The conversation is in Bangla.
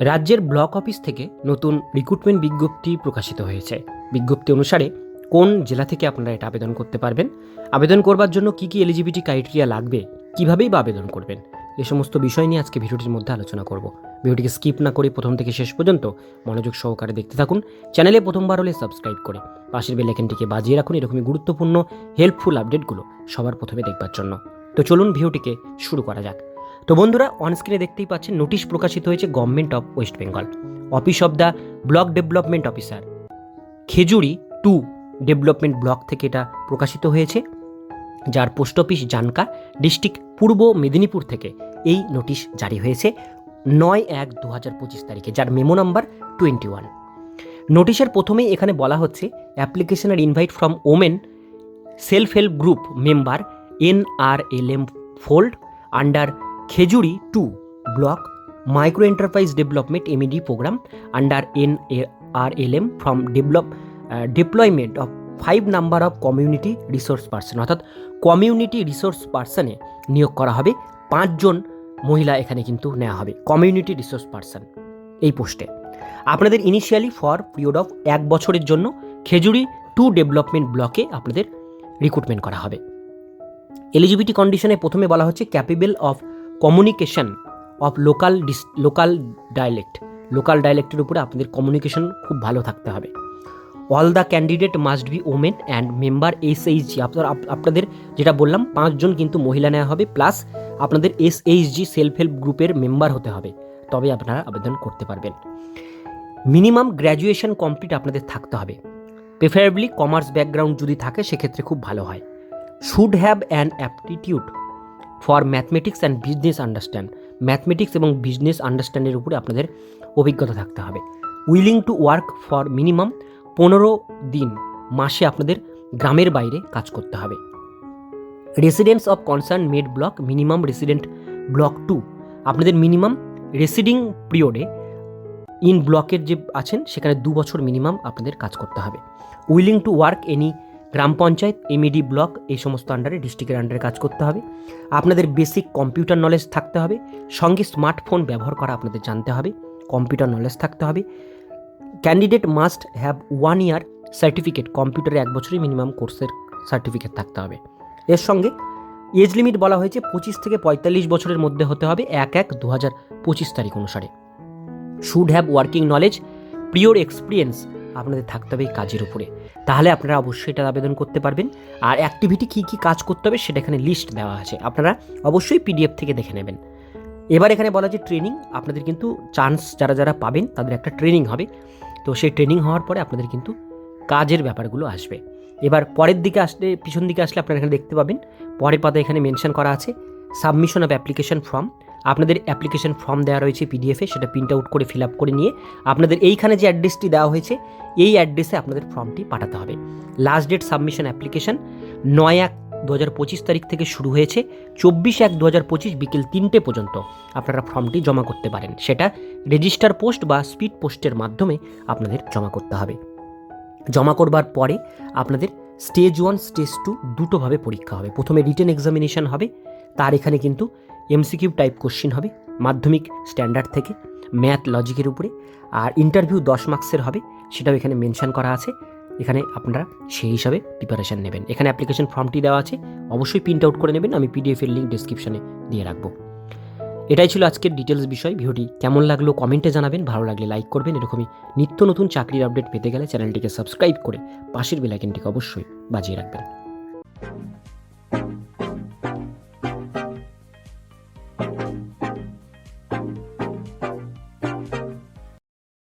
রাজ্যের ব্লক অফিস থেকে নতুন রিক্রুটমেন্ট বিজ্ঞপ্তি প্রকাশিত হয়েছে। বিজ্ঞপ্তি অনুসারে কোন জেলা থেকে আপনারা এটা আবেদন করতে পারবেন? আবেদন করবার জন্য কি কি এলিজিবিলিটি ক্রাইটেরিয়া লাগবে? কিভাবেই বা আবেদন করবেন? এ সমস্ত বিষয় নিয়ে আজকে ভিডিওটির মধ্যে আলোচনা করব। ভিডিওটিকে স্কিপ না করে প্রথম থেকে শেষ পর্যন্ত মনোযোগ সহকারে দেখতে থাকুন। চ্যানেলে প্রথমবার হলে সাবস্ক্রাইব করে পাশের বেলাইকেনটিকে বাজিয়ে রাখুন। এরকমই গুরুত্বপূর্ণ হেল্পফুল আপডেটগুলো সবার প্রথমে দেখবার জন্য। তো চলুন ভিডিওটিকে শুরু করা যাক। তো বন্ধুরা অনস্ক্রিনে দেখতেই পাচ্ছেন নোটিশ প্রকাশিত হয়েছে government of West Bengal office of the block development officer Khejuri two development block থেকে এটা প্রকাশিত হয়েছে, যার পোস্ট অফিস জানকা, ডিস্ট্রিক্ট পূর্ব মেদিনীপুর থেকে এই নোটিশ জারি হয়েছে নয় এক দু হাজার পঁচিশ তারিখে, যার মেমো নাম্বার টোয়েন্টি ওয়ান। নোটিশের প্রথমেই এখানে বলা হচ্ছে application are invite from women self help group member N R L M fold under Khejuri two block micro enterprise development MED programme under N R L M from develop deployment of five number of community resource person অর্থাৎ কমিউনিটি রিসোর্স পার্সনে নিয়োগ করা হবে। পাঁচজন মহিলা এখানে কিন্তু নেওয়া হবে কমিউনিটি রিসোর্স পার্সন এই পোস্টে। আপনাদের ইনিশিয়ালি ফর পিরিয়ড অফ এক বছরের জন্য খেজুরি টু ডেভেলপমেন্ট ব্লকে আপনাদের রিক্রুটমেন্ট করা হবে। এলিজিবিলিটি কন্ডিশনে প্রথমে বলা হচ্ছে capable of communication of local dis local dialect local ডায়ালেক্টের উপরে আপনাদের কমিউনিকেশন খুব ভালো থাকতে হবে। All the candidate must be women and member S H G আপনার আপনাদের যেটা বললাম, পাঁচজন কিন্তু মহিলা নেওয়া হবে প্লাস আপনাদের S H G self help গ্রুপের মেম্বার হতে হবে। তবে আপনারা আবেদন করতে পারবেন। মিনিমাম গ্র্যাজুয়েশন কমপ্লিট আপনাদের থাকতে হবে। প্রেফারেবলি কমার্স ব্যাকগ্রাউন্ড যদি থাকে, সেক্ষেত্রে খুব ভালো হয়। Should have an aptitude for mathematics and business understand mathematics এবং বিজনেস আন্ডারস্ট্যান্ডের উপরে আপনাদের অভিজ্ঞতা থাকতে হবে। Willing to work for minimum পনেরো দিন মাসে আপনাদের গ্রামের বাইরে কাজ করতে হবে। Residence of concern made block minimum resident block two আপনাদের মিনিমাম রেসিডিং পিরিয়ডে ইন ব্লকের যে আছেন, সেখানে দু বছর মিনিমাম আপনাদের কাজ করতে হবে। উইলিং টু ওয়ার্ক এনি গ্রাম পঞ্চায়েত এমইডি ব্লক, এই সমস্ত আন্ডারে ডিস্ট্রিক্টের আন্ডারে কাজ করতে হবে। আপনাদের বেসিক কম্পিউটার নলেজ থাকতে হবে। সঙ্গে স্মার্টফোন ব্যবহার করা আপনাদের জানতে হবে। কম্পিউটার নলেজ থাকতে হবে। Candidate must have one year certificate কম্পিউটারে এক বছরই মিনিমাম কোর্সের সার্টিফিকেট থাকতে হবে। এর সঙ্গে এজ লিমিট বলা হয়েছে পঁচিশ থেকে পঁয়তাল্লিশ বছরের মধ্যে হতে হবে এক এক দু হাজার পঁচিশ তারিখ অনুসারে। Should have working knowledge prior experience আপনাদের থাকতে হবে এই কাজের উপরে। তাহলে আপনারা অবশ্যই এটা আবেদন করতে পারবেন। আর অ্যাক্টিভিটি কী কী কাজ করতে হবে সেটা এখানে লিস্ট দেওয়া আছে। আপনারা অবশ্যই পিডিএফ থেকে দেখে নেবেন। এবার এখানে বলা যে ট্রেনিং আপনাদের কিন্তু চান্স যারা যারা পাবেন, তাদের একটা ট্রেনিং হবে। তো সেই ট্রেনিং হওয়ার পরে আপনাদের কিন্তু কাজের ব্যাপারগুলো আসবে। এবার পরের দিকে আসলে, পিছন দিকে আসলে আপনারা এখানে দেখতে পাবেন। পরের পাতা এখানে মেনশন করা আছে। সাবমিশন অফ অ্যাপ্লিকেশন ফর্ম আপনাদের অ্যাপ্লিকেশন ফর্ম দেওয়া রয়েছে পিডিএফে সেটা প্রিন্ট আউট করে ফিল আপ করে নিয়ে আপনাদের এইখানে যে অ্যাড্রেসটি দেওয়া হয়েছে, এই অ্যাড্রেসে আপনাদের ফর্মটি পাঠাতে হবে। লাস্ট ডেট সাবমিশন অ্যাপ্লিকেশন নয় এক দু হাজার পঁচিশ তারিখ থেকে শুরু হয়েছে, চব্বিশ এক দু হাজার পঁচিশ বিকেল তিনটে পর্যন্ত আপনারা ফর্মটি জমা করতে পারেন। সেটা রেজিস্টার পোস্ট বা স্পিড পোস্টের মাধ্যমে আপনাদের জমা করতে হবে। জমা করবার পরে আপনাদের স্টেজ ওয়ান স্টেজ টু দুটোভাবে পরীক্ষা হবে। প্রথমে রিটেন এক্সামিনেশান হবে, তার এখানে কিন্তু এমসিকিউ টাইপ কোশ্চিন হবে, মাধ্যমিক স্ট্যান্ডার্ড থেকে, ম্যাথ লজিকের উপরে, আর ইন্টারভিউ দশ মার্কসের হবে, সেটাও এখানে মেনশন করা আছে। এখানে আপনারা সেই হিসাবে প্রিপারেশান নেবেন। এখানে অ্যাপ্লিকেশন ফর্মটি দেওয়া আছে, অবশ্যই প্রিন্ট আউট করে নেবেন, আমি পিডিএফের লিঙ্ক ডিসক্রিপশনে দিয়ে রাখব। এটাই ছিল আজকের ডিটেলস বিষয়। ভিডিওটি কেমন লাগল কমেন্টে জানাবেন, ভালো লাগলে লাইক করবেন। এরকমই নিত্য নতুন চাকরির আপডেট পেতে গেলে চ্যানেলটিকে সাবস্ক্রাইব করে পাশের বেলাইকেনটিকে অবশ্যই বাজিয়ে রাখবেন।